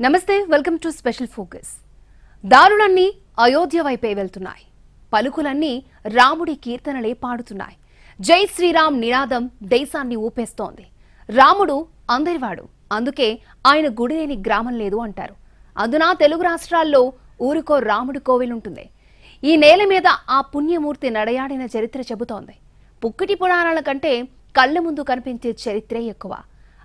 నమస్తే welcome to special focus. దారులన్నీ అయోధ్య వైపే వెళ్తున్నాయి. పలుకులన్నీ రాముడి కీర్తనలే పాడుతున్నాయి. జై శ్రీరామ్ నినాదం దేశాన్ని ఊపేస్తోంది. రాముడు అందరివాడు. అందుకే ఆయన గుడి లేని గ్రామం లేదు అంటారు. అందున తెలుగు రాష్ట్రాల్లో ఊరికో రాముడి కోవిల్ ఉంటుంది. ఈ నేల మీద ఆ పుణ్యమూర్తి నడయాడిన చరిత్ర చెబుతోంది. పుక్కిటి పురాణాల కంటే కళ్ళ ముందు కనిపించే చరిత్రే ఎక్కువ.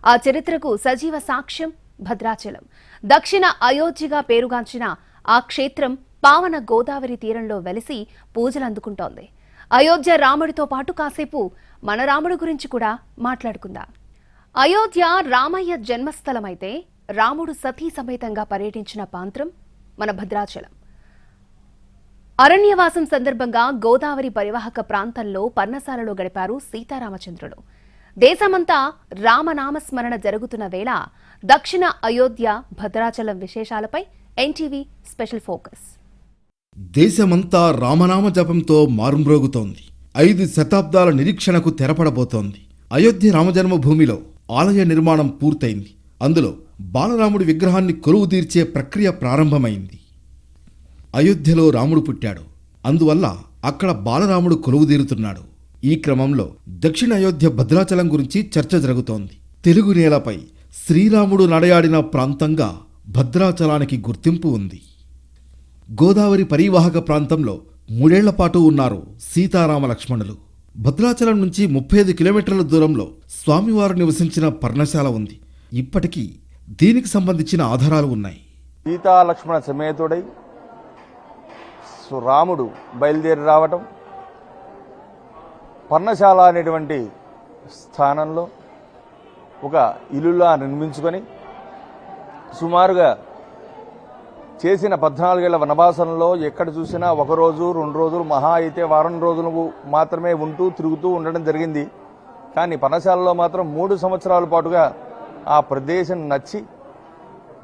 ఆ చరిత్రకు సజీవ సాక్ష్యం భద్రాచలం. దక్షిణ అయోధ్యగా పేరుగాంచిన ఆ క్షేత్రం పావన గోదావరి తీరంలో వెలిసి పూజలు అందుకుంటోంది. అయోధ్య రాముడితో పాటు కాసేపు మన రాముడు గురించి కూడా మాట్లాడుకుందాం. అయోధ్య రామయ్య జన్మస్థలమైతే రాముడు సతీ సమేతంగా పర్యటించిన పాంత్రం మన భద్రాచలం. అరణ్యవాసం సందర్భంగా గోదావరి పరివాహక ప్రాంతంలో పర్ణశాలలో గడిపారు సీతారామచంద్రుడు. దేశమంతా రామనామస్మరణ జరుగుతున్న వేళ దక్షిణ అయోధ్య భద్రాచలం విశేషాలపై ఎన్టీవీ స్పెషల్ ఫోకస్. దేశమంతా రామనామ జపంతో మారుమ్రోగుతోంది. ఐదు శతాబ్దాల నిరీక్షణకు తెరపడబోతోంది. అయోధ్య రామజన్మభూమిలో ఆలయ నిర్మాణం పూర్తయింది. అందులో బాలరాముడి విగ్రహాన్ని కొలువు తీర్చే ప్రక్రియ ప్రారంభమైంది. అయోధ్యలో రాముడు పుట్టాడు. అందువల్ల అక్కడ బాలరాముడు కొలువు తీరుతున్నాడు. ఈ క్రమంలో దక్షిణ అయోధ్య భద్రాచలం గురించి చర్చ జరుగుతోంది. తెలుగు నేలపై శ్రీరాముడు నడయాడిన ప్రాంతంగా భద్రాచలానికి గుర్తింపు ఉంది. గోదావరి పరివాహక ప్రాంతంలో మూడేళ్ళపాటు ఉన్నారు సీతారామ లక్ష్మణులు భద్రాచలం నుంచి ముప్పై ఐదు కిలోమీటర్ల దూరంలో స్వామివారు నివసించిన పర్ణశాల ఉంది. ఇప్పటికీ దీనికి సంబంధించిన ఆధారాలు ఉన్నాయి. సీతా లక్ష్మణ సమేతుడై సు- రాముడు బయలుదేరి రావటం పర్ణశాల అనేటువంటి స్థానంలో ఒక ఇల్లులా నిర్మించుకొని సుమారుగా చేసిన పద్నాలుగేళ్ళ వనవాసంలో ఎక్కడ చూసినా ఒక రోజు రెండు రోజులు మహా అయితే వారం రోజులు మాత్రమే ఉంటూ తిరుగుతూ ఉండడం జరిగింది. కానీ పనశాలలో మాత్రం మూడు సంవత్సరాల పాటుగా ఆ ప్రదేశం నచ్చి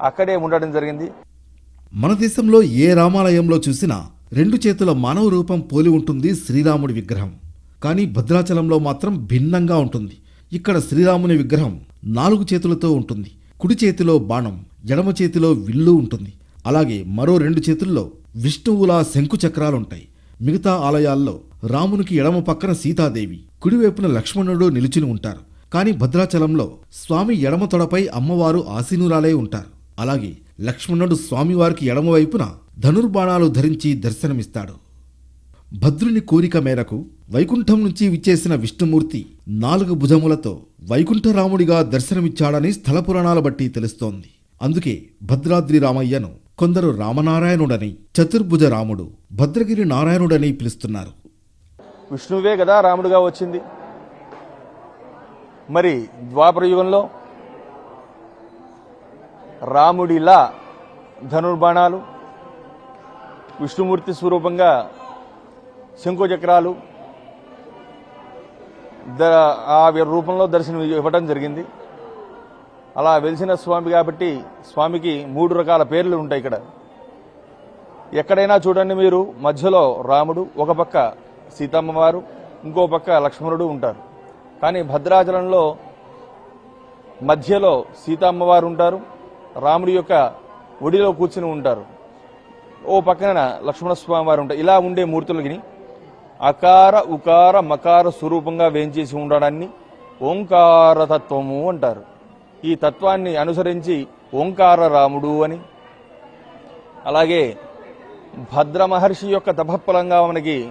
అక్కడే ఉండడం జరిగింది. మన దేశంలో ఏ రామాలయంలో చూసినా రెండు చేతుల మానవ రూపం పోలి ఉంటుంది శ్రీరాముడి విగ్రహం. కానీ భద్రాచలంలో మాత్రం భిన్నంగా ఉంటుంది. ఇక్కడ శ్రీరాముని విగ్రహం నాలుగు చేతులతో ఉంటుంది. కుడి చేతిలో బాణం ఎడమ చేతిలో విల్లు ఉంటుంది. అలాగే మరో రెండు చేతుల్లో విష్ణువులా శంకు చక్రాలుంటాయి. మిగతా ఆలయాల్లో రామునికి ఎడమ పక్కన సీతాదేవి కుడివైపున లక్ష్మణుడు నిలుచుని ఉంటారు. కానీ భద్రాచలంలో స్వామి ఎడమ తొడపై అమ్మవారు ఆసీనురాలై ఉంటారు. అలాగే లక్ష్మణుడు స్వామివారికి ఎడమవైపున ధనుర్బాణాలు ధరించి దర్శనమిస్తాడు. భద్రుని కోరిక మేరకు వైకుంఠం నుంచి విచ్చేసిన విష్ణుమూర్తి నాలుగు భుజములతో వైకుంఠరాముడిగా దర్శనమిచ్చాడని స్థల పురాణాల బట్టి తెలుస్తోంది. అందుకే భద్రాద్రి రామయ్యను కొందరు రామనారాయణుడని చతుర్భుజ రాముడు భద్రగిరి నారాయణుడని పిలుస్తున్నారు. విష్ణువే కదా రాముడుగా వచ్చింది. మరి ద్వాపర యుగంలో రాముడిలా ధనుర్బాణాలు విష్ణుమూర్తి స్వరూపంగా శంకుచక్రాలు ఆ రూపంలో దర్శనం ఇవ్వడం జరిగింది. అలా వెలిసిన స్వామి కాబట్టి స్వామికి మూడు రకాల పేర్లు ఉంటాయి ఇక్కడ. ఎక్కడైనా చూడండి మీరు మధ్యలో రాముడు ఒక పక్క సీతమ్మవారు ఇంకో పక్క లక్ష్మణుడు ఉంటారు. కానీ భద్రాచలంలో మధ్యలో సీతమ్మవారు ఉంటారు రాముడి యొక్క ఒడిలో కూర్చుని ఉంటారు. ఓ పక్కన లక్ష్మణస్వామి వారు ఉంటారు. ఇలా ఉండే మూర్తులకి అకార ఉకార మకార స్వరూపంగా వేంచేసి ఉండడాన్ని ఓంకార తత్వము అంటారు. ఈ తత్వాన్ని అనుసరించి ఓంకార రాముడు అని. అలాగే భద్ర మహర్షి యొక్క తపఫలంగా మనకి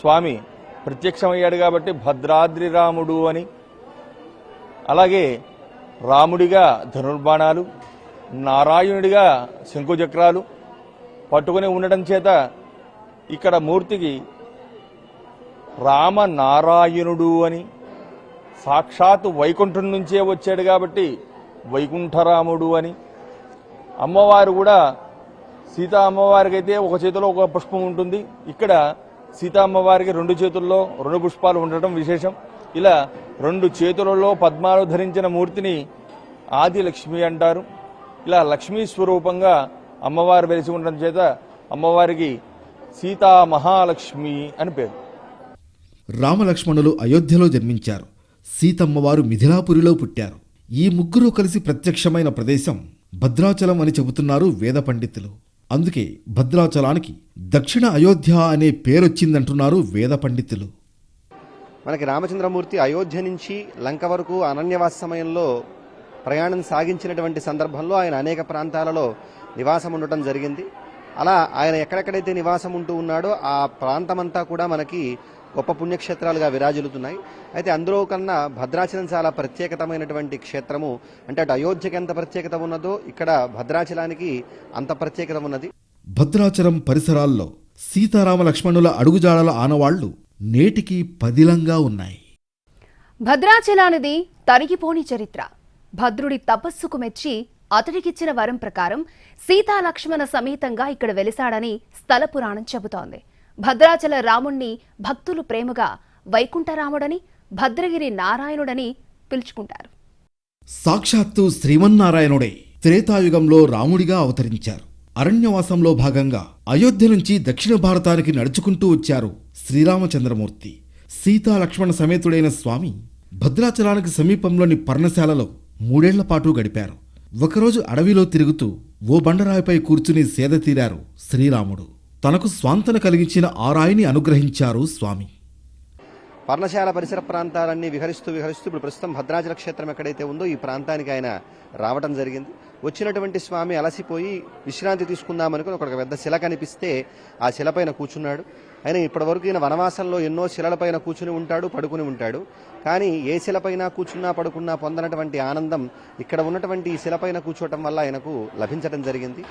స్వామి ప్రత్యక్షమయ్యాడు కాబట్టి భద్రాద్రి రాముడు అని. అలాగే రాముడిగా ధనుర్బాణాలు నారాయణుడిగా శంకుచక్రాలు పట్టుకుని ఉండడం చేత ఇక్కడ మూర్తికి రామనారాయణుడు అని. సాక్షాత్ వైకుంఠం నుంచే వచ్చాడు కాబట్టి వైకుంఠరాముడు అని. అమ్మవారు కూడా సీతా అమ్మవారికి అయితే ఒక చేతిలో ఒక పుష్పం ఉంటుంది. ఇక్కడ సీతా అమ్మవారికి రెండు చేతుల్లో రెండు పుష్పాలు ఉండటం విశేషం. ఇలా రెండు చేతులలో పద్మాలు ధరించిన మూర్తిని ఆది లక్ష్మి అంటారు. ఇలా లక్ష్మీ స్వరూపంగా అమ్మవారు వెలిసి ఉండడం చేత అమ్మవారికి సీతా మహాలక్ష్మి అని పేరు. రామలక్ష్మణులు అయోధ్యలో జన్మించారు. సీతమ్మవారు మిథిలాపురిలో పుట్టారు. ఈ ముగ్గురు కలిసి ప్రత్యక్షమైన ప్రదేశం భద్రాచలం అని చెబుతున్నారు వేద పండితులు. అందుకే భద్రాచలానికి దక్షిణ అయోధ్య అనే పేరొచ్చిందంటున్నారు వేద పండితులు. మనకి రామచంద్రమూర్తి అయోధ్య నుంచి లంక వరకు అనన్యవాస సమయంలో ప్రయాణం సాగించినటువంటి సందర్భంలో ఆయన అనేక ప్రాంతాలలో నివాసం ఉండటం జరిగింది. అలా ఆయన ఎక్కడెక్కడైతే నివాసం ఉంటూ ఉన్నాడో ఆ ప్రాంతమంతా కూడా మనకి గొప్ప పుణ్యక్షేత్రాలుగా విరాజిల్లుతున్నాయి. అయితే అందులో కన్నా భద్రాచలం చాలా ప్రత్యేకతమైనటువంటి క్షేత్రము. అంటే అటు అయోధ్యకి ఎంత ప్రత్యేకత ఉన్నదో ఇక్కడ భద్రాచలానికి అంత ప్రత్యేకత ఉన్నది. భద్రాచలం పరిసరాల్లో సీతారామ లక్ష్మణుల అడుగుజాడల ఆనవాళ్ళు నేటికి పదిలంగా ఉన్నాయి. భద్రాచలానిది తరిగిపోని చరిత్ర. భద్రుడి తపస్సుకు మెచ్చి అతడికిచ్చిన వరం ప్రకారం సీతా లక్ష్మణ సమేతంగా ఇక్కడ వెలిశాడని స్థల పురాణం చెబుతోంది. భద్రాచల రాముణ్ణి భక్తులు ప్రేమగా వైకుంఠరాముడని భద్రగిరి నారాయణుడని పిలుచుకుంటారు. సాక్షాత్తు శ్రీమన్నారాయణుడే త్రేతాయుగంలో రాముడిగా అవతరించారు. అరణ్యవాసంలో భాగంగా అయోధ్య నుంచి దక్షిణ భారతానికి నడుచుకుంటూ వచ్చారు శ్రీరామచంద్రమూర్తి. సీతా లక్ష్మణ సమేతుడైన స్వామి భద్రాచలానికి సమీపంలోని పర్ణశాలలో మూడేళ్ళ పాటు గడిపారు. ఒకరోజు అడవిలో తిరుగుతూ ఓ బండరాయిపై కూర్చుని సేద తీరారు శ్రీరాముడు. తనకు స్వాంతన కలిగించిన ఆ రాయిని అనుగ్రహించారు స్వామి. పర్ణశాల పరిసర ప్రాంతాలన్నీ విహరిస్తూ విహరిస్తూ ఇప్పుడు ప్రస్తుతం భద్రాచల క్షేత్రం ఎక్కడైతే ఉందో ఈ ప్రాంతానికి ఆయన రావటం జరిగింది. వచ్చినటువంటి స్వామి అలసిపోయి విశ్రాంతి తీసుకుందామనుకుని ఒక పెద్ద శిల కనిపిస్తే ఆ శిలపైన కూర్చున్నాడు. ఆయన ఇప్పటివరకు ఈయన వనవాసంలో ఎన్నో శిలలపైన కూర్చుని ఉంటాడు పడుకుని ఉంటాడు. కానీ ఏ శిలపైన కూర్చున్నా పడుకున్నా పొందనటువంటి ఆనందం ఇక్కడ ఉన్నటువంటి ఈ శిలపైన కూర్చోవటం వల్ల ఆయనకు లభించడం జరిగింది.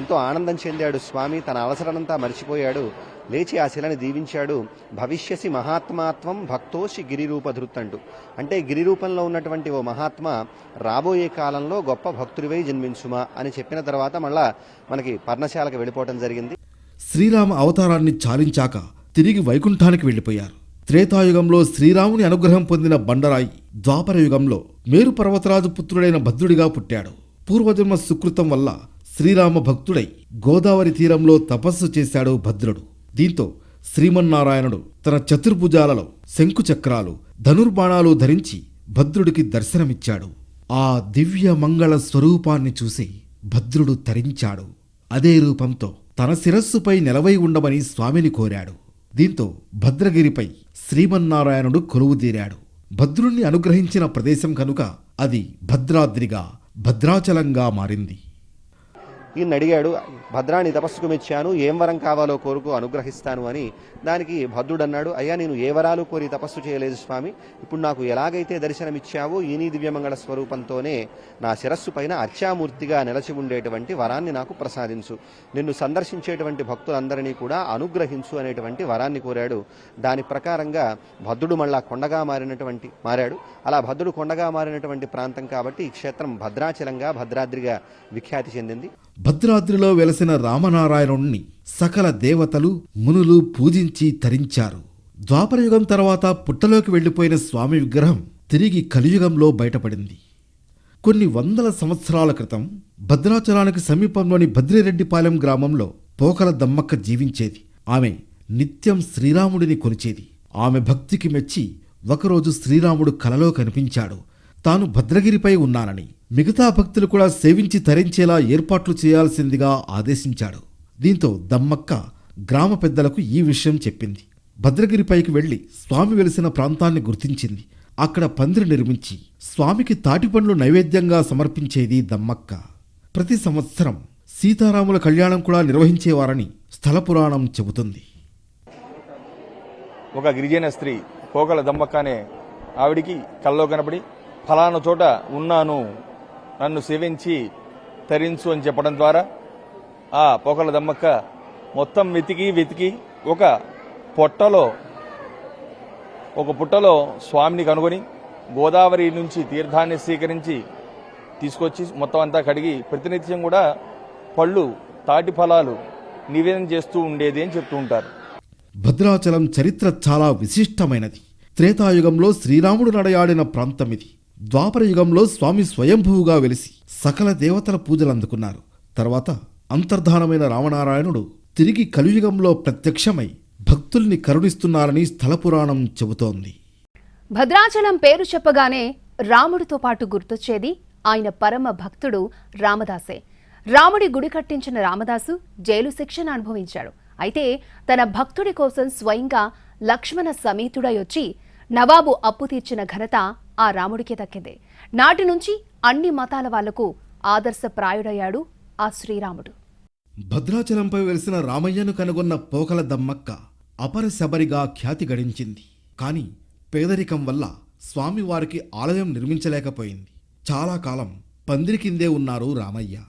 ఎంతో ఆనందం చెందాడు స్వామి. తన అలసరనంతా మర్చిపోయాడు. లేచి ఆ శిలని దీవించాడు. భవిష్యసి మహాత్మాత్వం భక్తోషి గిరిరూపధృత్ అంటూ అంటే గిరిరూపంలో ఉన్నటువంటి ఓ మహాత్మ రాబోయే కాలంలో గొప్ప భక్తుడివై జన్మించుమా అని చెప్పిన తర్వాత మళ్ళా మనకి పర్ణశాలకు వెళ్ళిపోవటం జరిగింది. శ్రీరామ అవతారాన్ని చాలించాక తిరిగి వైకుంఠానికి వెళ్ళిపోయారు. త్రేతాయుగంలో శ్రీరాముని అనుగ్రహం పొందిన బండరాయి ద్వాపరయుగంలో మేరు పర్వతరాజు పుత్రుడైన భద్రుడిగా పుట్టాడు. పూర్వజన్మ సుకృతం వల్ల శ్రీరామ భక్తుడై గోదావరి తీరంలో తపస్సు చేశాడు భద్రుడు. దీంతో శ్రీమన్నారాయణుడు తన చతుర్భుజాలలో శంకు చక్రాలు ధనుర్బాణాలు ధరించి భద్రుడికి దర్శనమిచ్చాడు. ఆ దివ్య మంగళ స్వరూపాన్ని చూసి భద్రుడు తరించాడు. అదే రూపంతో తన శిరస్సుపై నిలవై ఉండమని స్వామిని కోరాడు. దీంతో భద్రగిరిపై శ్రీమన్నారాయణుడు కొలువుదీరాడు భద్రుణ్ణి అనుగ్రహించిన ప్రదేశం కనుక అది భద్రాద్రిగా భద్రాచలంగా మారింది. ఈయన అడిగాడు భద్రాని తపస్సుకు మెచ్చాను ఏం వరం కావాలో కోరుకు అనుగ్రహిస్తాను అని దానికి భద్రుడు అన్నాడు అయ్యా నేను ఏ వరాలు కోరి తపస్సు చేయలేదు స్వామి. ఇప్పుడు నాకు ఎలాగైతే దర్శనమిచ్చావో ఈ దివ్యమంగళ స్వరూపంతోనే నా శిరస్సు పైన అర్చామూర్తిగా నిలచి ఉండేటువంటి వరాన్ని నాకు ప్రసాదించు. నిన్ను సందర్శించేటువంటి భక్తులందరినీ కూడా అనుగ్రహించు అనేటువంటి వరాన్ని కోరాడు. దాని ప్రకారంగా భద్రుడు మళ్ళా కొండగా మారినటువంటి మారాడు. అలా భద్రుడు కొండగా మారినటువంటి ప్రాంతం కాబట్టి ఈ క్షేత్రం భద్రాచలంగా భద్రాద్రిగా విఖ్యాతి చెందింది. భద్రాద్రిలో వెలసిన రామనారాయణుణ్ణి సకల దేవతలు మునులు పూజించి తరించారు. ద్వాపరయుగం తర్వాత పుట్టలోకి వెళ్ళిపోయిన స్వామి విగ్రహం తిరిగి కలియుగంలో బయటపడింది. కొన్ని వందల సంవత్సరాల క్రితం భద్రాచలానికి సమీపంలోని భద్రిరెడ్డిపాలెం గ్రామంలో పోకల దమ్మక్క జీవించేది. ఆమె నిత్యం శ్రీరాముడిని కొలిచేది. ఆమె భక్తికి మెచ్చి ఒకరోజు శ్రీరాముడు కలలో కనిపించాడు. తాను భద్రగిరిపై ఉన్నానని మిగతా భక్తులు కూడా సేవించి తరించేలా ఏర్పాట్లు చేయాల్సిందిగా ఆదేశించాడు. దీంతో దమ్మక్క గ్రామ పెద్దలకు ఈ విషయం చెప్పింది. భద్రగిరిపైకి వెళ్ళి స్వామి వెలిసిన ప్రాంతాన్ని గుర్తించింది. అక్కడ పందిరి నిర్మించి స్వామికి తాటిపండ్లు నైవేద్యంగా సమర్పించేది దమ్మక్క. ప్రతి సంవత్సరం సీతారాముల కళ్యాణం కూడా నిర్వహించేవారని స్థల పురాణం చెబుతుంది. ఒక గిరిజన స్త్రీ పోకల దమ్మక్క అనే ఆవిడికి కల్లో కనపడి ఫలానా చోట ఉన్నాను నన్ను సేవించి తరించు అని చెప్పడం ద్వారా ఆ పోకల దమ్మక్క మొత్తం వెతికి వెతికి ఒక పొట్టలో ఒక పుట్టలో స్వామిని కనుగొని గోదావరి నుంచి తీర్థాన్ని స్వీకరించి తీసుకొచ్చి మొత్తం అంతా కడిగి ప్రతినిత్యం కూడా పళ్ళు తాటి ఫలాలు నివేదన చేస్తూ ఉండేది అని చెప్తూ ఉంటారు. భద్రాచలం చరిత్ర చాలా విశిష్టమైనది. త్రేతాయుగంలో శ్రీరాముడు నడయాడిన ప్రాంతం ఇది. ద్వాపరయుగంలో స్వామి స్వయంభువుగా వెలిసి సకల దేవతల పూజలు అందుకున్నారు. తర్వాత అంతర్ధానమైన రామనారాయణుడు తిరిగి కలియుగంలో ప్రత్యక్షమై భక్తుల్ని కరుణిస్తున్నారని స్థల పురాణం చెబుతోంది. భద్రాచలం పేరు చెప్పగానే రాముడితో పాటు గుర్తొచ్చేది ఆయన పరమ భక్తుడు రామదాసే. రాముడి గుడి కట్టించిన రామదాసు జైలు శిక్షణ అనుభవించాడు. అయితే తన భక్తుడి కోసం స్వయంగా లక్ష్మణ సమేతుడై వచ్చి నవాబు అప్పు తీర్చిన ఘనత ఆ రాముడికే దక్కింది. నాటి నుంచి అన్ని మతాల వాళ్ళకు ఆదర్శప్రాయుడయ్యాడు ఆ శ్రీరాముడు. భద్రాచలంపై వెలిసిన రామయ్యను కనుగొన్న పోకల దమ్మక్క అపర శబరిగా ఖ్యాతి గడించింది. కాని పేదరికం వల్ల స్వామివారికి ఆలయం నిర్మించలేకపోయింది. చాలా కాలం పందిరి కిందే ఉన్నారు రామయ్య.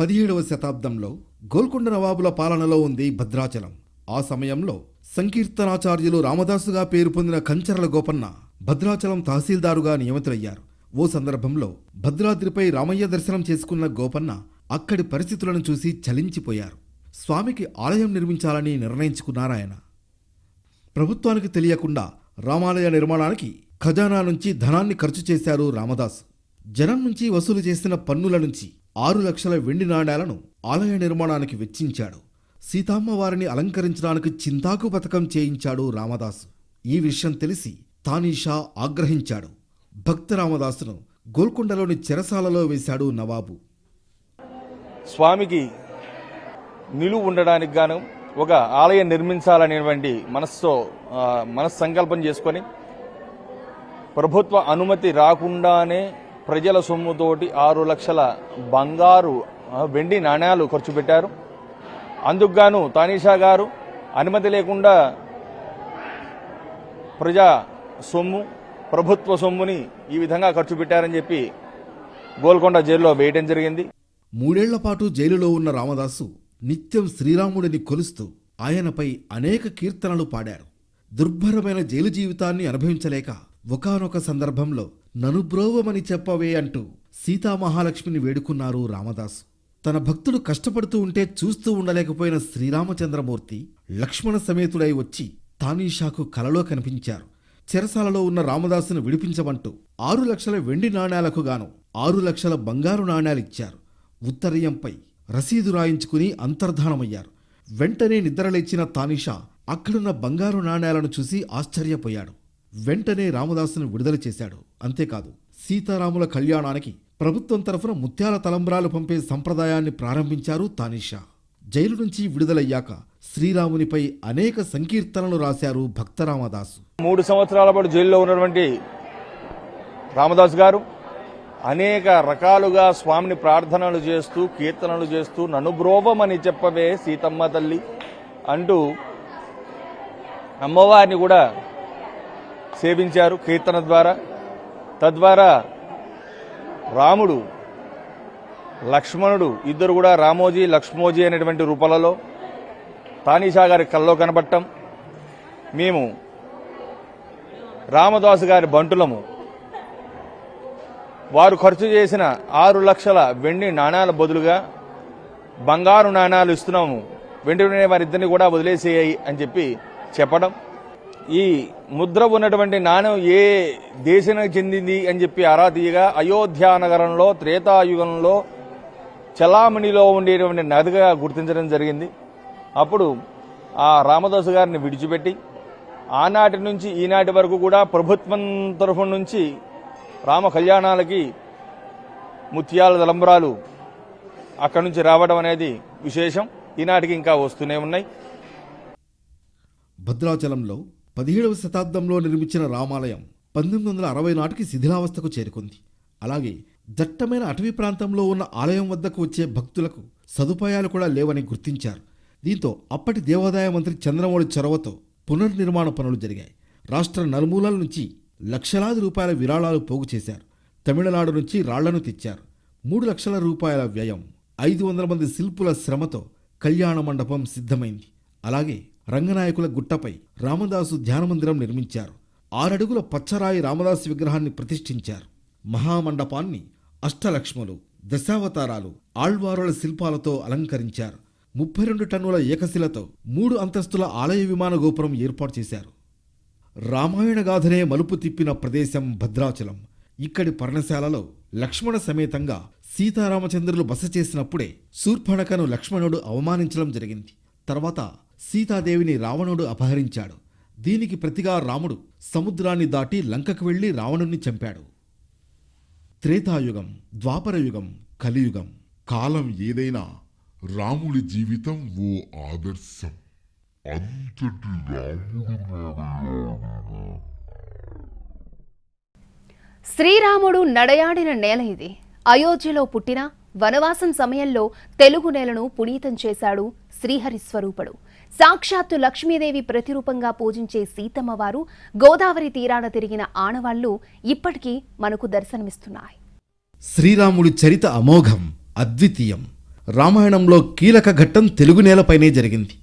పదిహేడవ శతాబ్దంలో గోల్కొండ నవాబుల పాలనలో ఉంది భద్రాచలం. ఆ సమయంలో సంకీర్తనాచార్యులు రామదాసుగా పేరు పొందిన కంచరల గోపన్న భద్రాచలం తహసీల్దారుగా నియమితులయ్యారు. ఓ సందర్భంలో భద్రాద్రిపై రామయ్య దర్శనం చేసుకున్న గోపన్న అక్కడి పరిస్థితులను చూసి చలించిపోయారు. స్వామికి ఆలయం నిర్మించాలని నిర్ణయించుకున్నారాయన ప్రభుత్వానికి తెలియకుండా రామాలయ నిర్మాణానికి ఖజానా నుంచి ధనాన్ని ఖర్చు చేశారు రామదాసు. జనం నుంచి వసూలు చేసిన పన్నుల నుంచి ఆరు లక్షల వెండి నాణ్యాలను ఆలయ నిర్మాణానికి వెచ్చించాడు. సీతమ్మ వారిని అలంకరించడానికి చింతాకు పథకం చేయించాడు రామదాసు. ఈ విషయం తెలిసి తానీషా ఆగ్రహించాడు. భక్త రామదాసును గోల్కొండలోని చెరసాలలో వేశాడు నవాబు. స్వామికి నిలువు ఉండడానికి గాను ఒక ఆలయం నిర్మించాలనేటువంటి మనస్సుతో మనస్సంకల్పం చేసుకొని ప్రభుత్వ అనుమతి రాకుండానే ప్రజల సొమ్ముతోటి ఆరు లక్షల బంగారు వెండి నాణ్యాలు ఖర్చు పెట్టారు. అందుకు గాను తానీషా గారు అనుమతి లేకుండా ప్రజా సొమ్ము ప్రభుత్వ సొమ్ముని ఈ విధంగా ఖర్చు పెట్టారని చెప్పి గోల్కొండ జైల్లో వేయడం జరిగింది. మూడేళ్ళ పాటు జైలులో ఉన్న రామదాసు నిత్యం శ్రీరాముడిని కొలుస్తూ ఆయనపై అనేక కీర్తనలు పాడారు. దుర్భరమైన జైలు జీవితాన్ని అనుభవించలేక ఒకనొక సందర్భంలో ననుబ్రోవమని చెప్పవే అంటూ సీతామహాలక్ష్మిని వేడుకున్నారు రామదాసు. తన భక్తుడు కష్టపడుతూ ఉంటే చూస్తూ ఉండలేకపోయిన శ్రీరామచంద్రమూర్తి లక్ష్మణ సమేతుడై వచ్చి తానీషాకు కలలో కనిపించారు. చెరసాలలో ఉన్న రామదాసును విడిపించమంటూ ఆరు లక్షల వెండి నాణ్యాలకు గాను ఆరు లక్షల బంగారు నాణేలిచ్చారు ఉత్తరీయంపై రసీదు రాయించుకుని అంతర్ధానమయ్యారు. వెంటనే నిద్రలేచిన తానిషా అక్కడున్న బంగారు నాణేలను చూసి ఆశ్చర్యపోయాడు. వెంటనే రామదాసును విడుదల చేశాడు. అంతేకాదు సీతారాముల కళ్యాణానికి ప్రభుత్వం తరఫున ముత్యాల తలంబ్రాలు పంపే సంప్రదాయాన్ని ప్రారంభించారు తానిషా. జైలు నుంచి విడుదలయ్యాక శ్రీరామునిపై అనేక సంకీర్తనలు రాశారు భక్తరామదాసు. మూడు సంవత్సరాల పాటు జైల్లో ఉన్నటువంటి రామదాస్ గారు అనేక రకాలుగా స్వామిని ప్రార్థనలు చేస్తూ కీర్తనలు చేస్తూ నన్ను అని చెప్పవే సీతమ్మ తల్లి అంటూ అమ్మవారిని కూడా సేవించారు కీర్తన ద్వారా. తద్వారా రాముడు లక్ష్మణుడు ఇద్దరు కూడా రామోజీ లక్ష్మోజీ అనేటువంటి రూపాలలో తానీషా గారి కల్లో కనబట్టం మేము రామదాసు గారి బంటులము. వారు ఖర్చు చేసిన ఆరు లక్షల వెండి నాణాల బదులుగా బంగారు నాణాలు ఇస్తున్నాము. వెంటనే వారిద్దరిని కూడా వదిలేసేయాయి అని చెప్పి చెప్పడం. ఈ ముద్ర ఉన్నటువంటి నాణ్యం ఏ దేశానికి చెందింది అని చెప్పి ఆరా తీయగా అయోధ్య నగరంలో త్రేతాయుగంలో చలామణిలో ఉండేటువంటి నదిగా గుర్తించడం జరిగింది. అప్పుడు ఆ రామదాసు గారిని విడిచిపెట్టి ఆనాటి నుంచి ఈనాటి వరకు కూడా ప్రభుత్వం తరఫు నుంచి రామ కళ్యాణాలకి ముత్యాల తలంబరాలు అక్కడి నుంచి రావడం అనేది విశేషం. ఈనాటికి ఇంకా వస్తూనే ఉన్నాయి. భద్రాచలంలో పదిహేడవ శతాబ్దంలో నిర్మించిన రామాలయం పంతొమ్మిది వందల అరవై నాటికి శిథిలావస్థకు చేరుకుంది. అలాగే దట్టమైన అటవీ ప్రాంతంలో ఉన్న ఆలయం వద్దకు వచ్చే భక్తులకు సదుపాయాలు కూడా లేవని గుర్తించారు. దీంతో అప్పటి దేవాదాయ మంత్రి చంద్రమౌళి చొరవతో పునర్నిర్మాణ పనులు జరిగాయి. రాష్ట్ర నలుమూలల నుంచి లక్షలాది రూపాయల విరాళాలు పోగు చేశారు. తమిళనాడు నుంచి రాళ్ళను తెచ్చారు. మూడు లక్షల రూపాయల వ్యయం ఐదు వందల మంది శిల్పుల శ్రమతో కళ్యాణ మండపం సిద్ధమైంది. అలాగే రంగనాయకుల గుట్టపై రామదాసు ధ్యానమందిరం నిర్మించారు. ఆరడుగుల పచ్చరాయి రామదాసు విగ్రహాన్ని ప్రతిష్ఠించారు. మహామండపాన్ని అష్టలక్ష్ములు దశావతారాలు ఆళ్వారుల శిల్పాలతో అలంకరించారు. ముప్పై రెండు టన్నుల ఏకశిలతో మూడు అంతస్తుల ఆలయ విమాన గోపురం ఏర్పాటు చేశారు. రామాయణ గాథనే మలుపు తిప్పిన ప్రదేశం భద్రాచలం. ఇక్కడి పర్ణశాలలో లక్ష్మణ సమేతంగా సీతారామచంద్రులు బస చేసినప్పుడే శూర్పణకను లక్ష్మణుడు అవమానించడం జరిగింది. తర్వాత సీతాదేవిని రావణుడు అపహరించాడు. దీనికి ప్రతిగా రాముడు సముద్రాన్ని దాటి లంకకు వెళ్ళి రావణుణ్ణి చంపాడు. త్రేతాయుగం ద్వాపరయుగం కలియుగం. కాలం ఏదైనా రాముడి జీవితం ఓ ఆదర్శం. అంతటి రాముడు శ్రీరాముడు నడయాడిన నేల ఇది. అయోధ్యలో పుట్టిన వనవాసం సమయంలో తెలుగు నేలను పునీతం చేశాడు శ్రీహరి స్వరూపుడు సాక్షాత్తు లక్ష్మీదేవి ప్రతిరూపంగా పూజించే సీతమ్మవారు గోదావరి తీరాన తిరిగిన ఆనవాళ్ళు ఇప్పటికీ మనకు దర్శనమిస్తున్నాయి. శ్రీరాముడి చరిత అమోఘం అద్వితీయం. రామాయణంలో కీలక ఘట్టం తెలుగు నేలపైనే జరిగింది.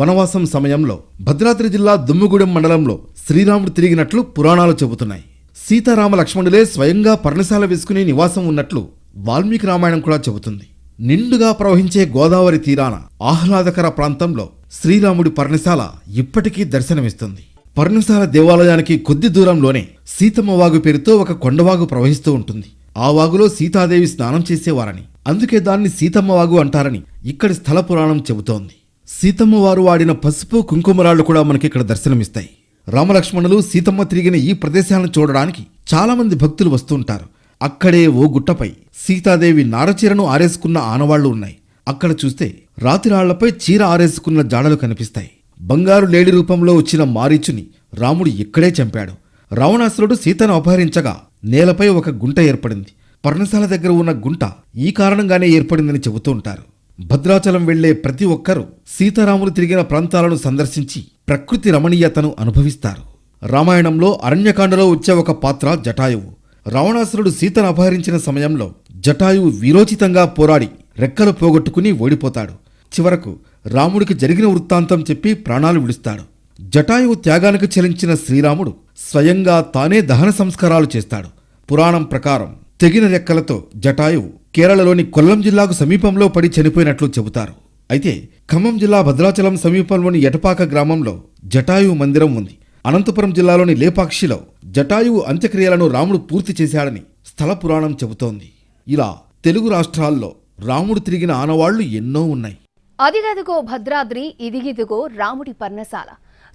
వనవాసం సమయంలో భద్రాద్రి జిల్లా దుమ్ముగూడెం మండలంలో శ్రీరాముడు తిరిగినట్లు పురాణాలు చెబుతున్నాయి. సీతారామ లక్ష్మణులే స్వయంగా పర్ణశాల వేసుకునే నివాసం ఉన్నట్లు వాల్మీకి రామాయణం కూడా చెబుతుంది. నిండుగా ప్రవహించే గోదావరి తీరాన ఆహ్లాదకర ప్రాంతంలో శ్రీరాముడి పర్ణశాల ఇప్పటికీ దర్శనమిస్తుంది. పర్ణశాల దేవాలయానికి కొద్ది దూరంలోనే సీతమ్మ వాగు పేరుతో ఒక కొండవాగు ప్రవహిస్తూ ఉంటుంది. ఆ వాగులో సీతాదేవి స్నానం చేసేవారని అందుకే దాన్ని సీతమ్మ వాగు అంటారని ఇక్కడి స్థల పురాణం చెబుతోంది. సీతమ్మవారు వాడిన పసుపు కుంకుమరాళ్ళు కూడా మనకి ఇక్కడ దర్శనమిస్తాయి. రామలక్ష్మణులు సీతమ్మ తిరిగిన ఈ ప్రదేశాలను చూడడానికి చాలామంది భక్తులు వస్తుంటారు అక్కడే ఓ గుట్టపై సీతాదేవి నారచీరను ఆరేసుకున్న ఆనవాళ్ళు ఉన్నాయి. అక్కడ చూస్తే రాతిరాళ్ళపై చీర ఆరేసుకున్న జాడలు కనిపిస్తాయి. బంగారు లేడి రూపంలో వచ్చిన మారీచుని రాముడు ఇక్కడే చంపాడు. రావణాసురుడు సీతను అపహరించగా నేలపై ఒక గుంట ఏర్పడింది. పర్ణశాల దగ్గర ఉన్న గుంట ఈ కారణంగానే ఏర్పడిందని చెబుతూ ఉంటారు. భద్రాచలం వెళ్ళే ప్రతి ఒక్కరూ సీతారాములు తిరిగిన ప్రాంతాలను సందర్శించి ప్రకృతి రమణీయతను అనుభవిస్తారు. రామాయణంలో అరణ్యకాండలో వచ్చే ఒక పాత్ర జటాయువు. రావణాసురుడు సీతను అపహరించిన సమయంలో జటాయువు వీరోచితంగా పోరాడి రెక్కలు పోగొట్టుకుని ఓడిపోతాడు. చివరకు రాముడికి జరిగిన వృత్తాంతం చెప్పి ప్రాణాలు విడుస్తాడు. జటాయువు త్యాగానికి చెలించిన శ్రీరాముడు స్వయంగా తానే దహన సంస్కారాలు చేస్తాడు. పురాణం ప్రకారం తెగిన రెక్కలతో జటాయువు కేరళలోని కొల్లం జిల్లాకు సమీపంలో పడి చనిపోయినట్లు చెబుతారు. అయితే ఖమ్మం జిల్లా భద్రాచలం సమీపంలోని ఎటపాక గ్రామంలో జటాయువు మందిరం ఉంది. అనంతపురం జిల్లాలోని లేపాక్షిలో జటాయువు అంత్యక్రియలను రాముడు పూర్తి చేశాడని స్థల పురాణం చెబుతోంది. ఇలా తెలుగు రాష్ట్రాల్లో రాముడు తిరిగిన ఆనవాళ్ళు ఎన్నో ఉన్నాయి. అదిగదిగో భద్రాద్రి ఇదిగిదిగో రాముడి పర్ణశాల.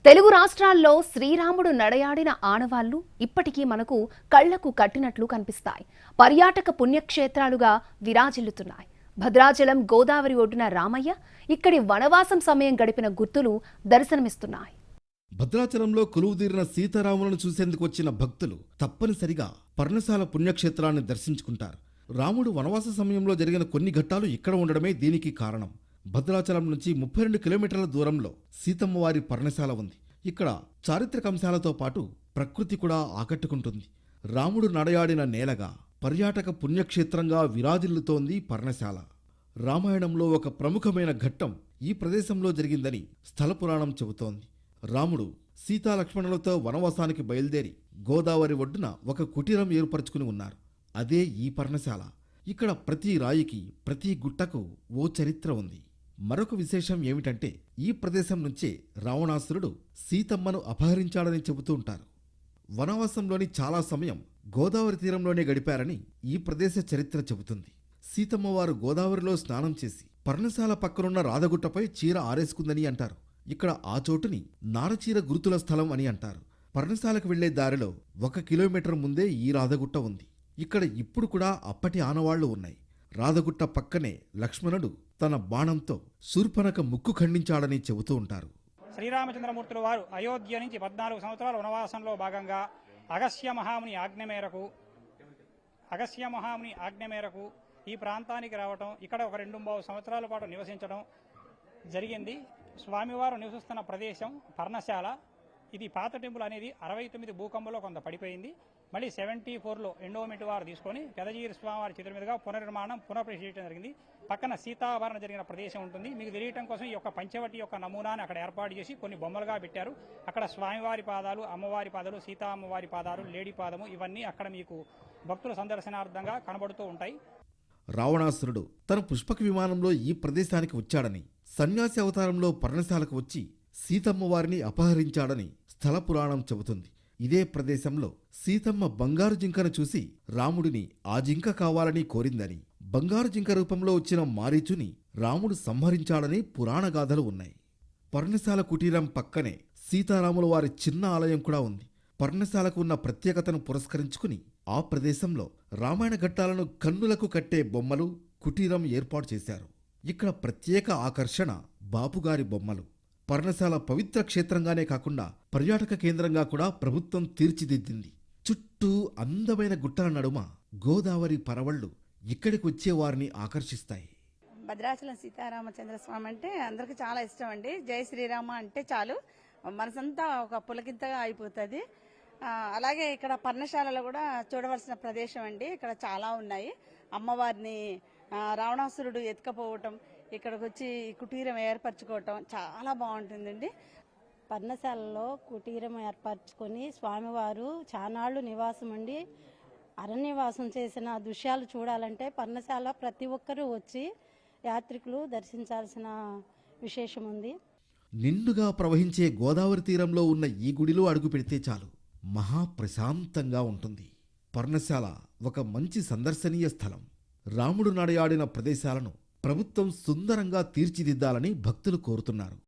తెలుగు రాష్ట్రాల్లో శ్రీరాముడు నడయాడిన ఆనవాళ్ళు ఇప్పటికీ మనకు కళ్ళకు కట్టినట్లు కనిపిస్తాయి. పర్యాటక పుణ్యక్షేత్రాలుగా విరాజిల్లుతున్నాయి. భద్రాచలం గోదావరి ఒడ్డున రామయ్య ఇక్కడి వనవాసం సమయం గడిపిన గుర్తులు దర్శనమిస్తున్నాయి. భద్రాచలంలో కొలువుదీరిన సీతారాములను చూసేందుకు వచ్చిన భక్తులు తప్పనిసరిగా పర్ణశాల పుణ్యక్షేత్రాన్ని దర్శించుకుంటారు. రాముడు వనవాస సమయంలో జరిగిన కొన్ని ఘట్టాలు ఇక్కడ ఉండడమే దీనికి కారణం. భద్రాచలం నుంచి ముప్పై రెండు కిలోమీటర్ల దూరంలో సీతమ్మవారి పర్ణశాల ఉంది. ఇక్కడ చారిత్రక అంశాలతో పాటు ప్రకృతి కూడా ఆకట్టుకుంటుంది. రాముడు నడయాడిన నేలగా పర్యాటక పుణ్యక్షేత్రంగా విరాజిల్లుతోంది పర్ణశాల. రామాయణంలో ఒక ప్రముఖమైన ఘట్టం ఈ ప్రదేశంలో జరిగిందని స్థల పురాణం చెబుతోంది. రాముడు సీతాలక్ష్మణులతో వనవాసానికి బయలుదేరి గోదావరి ఒడ్డున ఒక కుటీరం ఏర్పరచుకుని ఉన్నారు. అదే ఈ పర్ణశాల. ఇక్కడ ప్రతి రాయికి ప్రతి గుట్టకు ఓ చరిత్ర ఉంది. మరొక విశేషం ఏమిటంటే ఈ ప్రదేశం నుంచే రావణాసురుడు సీతమ్మను అపహరించాడని చెబుతూ ఉంటారు. వనవాసంలోని చాలా సమయం గోదావరి తీరంలోనే గడిపారని ఈ ప్రదేశ చరిత్ర చెబుతుంది. సీతమ్మవారు గోదావరిలో స్నానం చేసి పర్ణశాల పక్కనున్న రాధగుట్టపై చీర ఆరేసుకుందని అంటారు. ఇక్కడ ఆ చోటుని నారచీర గురుతుల స్థలం అని అంటారు. పర్ణశాలకు వెళ్ళే దారిలో ఒక కిలోమీటర్ ముందే ఈ రాధగుట్ట ఉంది. ఇక్కడ ఇప్పుడు కూడా అప్పటి ఆనవాళ్ళు ఉన్నాయి. రాధగుట్ట పక్కనే లక్ష్మణుడు తన బాణంతో శూర్పనక ముక్కు ఖండించాడని చెబుతూ ఉంటారు. శ్రీరామచంద్రమూర్తుల వారు అయోధ్య నుంచి పద్నాలుగు సంవత్సరాల వనవాసంలో భాగంగా అగస్య మహాముని ఆజ్ఞ మేరకు అగస్య మహాముని ఆజ్ఞ మేరకు ఈ ప్రాంతానికి రావటం ఇక్కడ ఒక రెండు మూడు సంవత్సరాల పాటు నివసించడం జరిగింది. స్వామివారు నివసిస్తున్న ప్రదేశం పర్ణశాల. ఇది పాత టెంపుల్ అనేది అరవై తొమ్మిది భూకంపంలో కొంత పడిపోయింది. మళ్ళీ సెవెంటీ ఫోర్లో ఎండోమెంట్ వారు తీసుకొని పెదజీరి స్వామివారి చేతుల మీదుగా పునర్నిర్మాణం పునఃప్రతిష్ఠించడం జరిగింది. పక్కన సీతాభరణ జరిగిన ప్రదేశం ఉంటుంది. మీకు తెలియటం కోసం ఈ యొక్క పంచవటి యొక్క నమూనాని అక్కడ ఏర్పాటు చేసి కొన్ని బొమ్మలుగా పెట్టారు. అక్కడ స్వామివారి పాదాలు అమ్మవారి పాదాలు సీతా అమ్మవారి పాదాలు లేడీ పాదము ఇవన్నీ అక్కడ మీకు భక్తుల సందర్శనార్థంగా కనబడుతూ ఉంటాయి. రావణాసురుడు తన పుష్పక విమానంలో ఈ ప్రదేశానికి వచ్చాడని సన్యాసి అవతారంలో పర్ణశాలకు వచ్చి సీతమ్మ వారిని అపహరించాడని స్థల పురాణం చెబుతుంది. ఇదే ప్రదేశంలో సీతమ్మ బంగారు జింకను చూసి రాముడిని ఆ జింక కావాలని కోరిందని బంగారు జింక రూపంలో వచ్చిన మారీచుని రాముడు సంహరించాడని పురాణగాథలు ఉన్నాయి. పర్ణశాల కుటీరం పక్కనే సీతారాముల వారి చిన్న ఆలయం కూడా ఉంది. పర్ణశాలకు ఉన్న ప్రత్యేకతను పురస్కరించుకుని ఆ ప్రదేశంలో రామాయణ ఘట్టాలను కన్నులకు కట్టే బొమ్మలు కుటీరం ఏర్పాటు చేశారు. ఇక్కడ ప్రత్యేక ఆకర్షణ బాపుగారి బొమ్మలు. పర్ణశాల పవిత్ర క్షేత్రంగానే కాకుండా పర్యాటక కేంద్రంగా కూడా ప్రభుత్వం తీర్చిదిద్దింది. చుట్టూ అందమైన గుట్టల నడుమ గోదావరి పరవళ్ళు ఇక్కడికి వచ్చే వారిని ఆకర్షిస్తాయి. భద్రాచలం సీతారామచంద్ర స్వామి అంటే అందరికి చాలా ఇష్టం అండి. జై శ్రీరామ అంటే చాలు. మనసంతా ఒక పులకింతగా అయిపోతుంది. అలాగే ఇక్కడ పర్ణశాలలో కూడా చూడవలసిన ప్రదేశం అండి. ఇక్కడ చాలా ఉన్నాయి. అమ్మవారిని రావణాసురుడు ఎత్తుకపోవటం ఇక్కడికి వచ్చి కుటీరం ఏర్పరచుకోవటం చాలా బాగుంటుందండి. పర్ణశాలలో కుటీరం ఏర్పరచుకొని స్వామివారు చానాళ్ళు నివాసం ఉండి అరణ్యవాసం చేసిన దృశ్యాలు చూడాలంటే పర్ణశాల ప్రతి ఒక్కరూ వచ్చి యాత్రికులు దర్శించాల్సిన విశేషం ఉంది నిండుగా ప్రవహించే గోదావరి తీరంలో ఉన్న ఈ గుడిలో అడుగు పెడితే చాలు. మహా ప్రశాంతంగా ఉంటుంది. పర్ణశాల ఒక మంచి సందర్శనీయ స్థలం. రాముడు నడయాడిన ప్రదేశాలను ప్రభుత్వం సుందరంగా తీర్చిదిద్దాలని భక్తులు కోరుతున్నారు.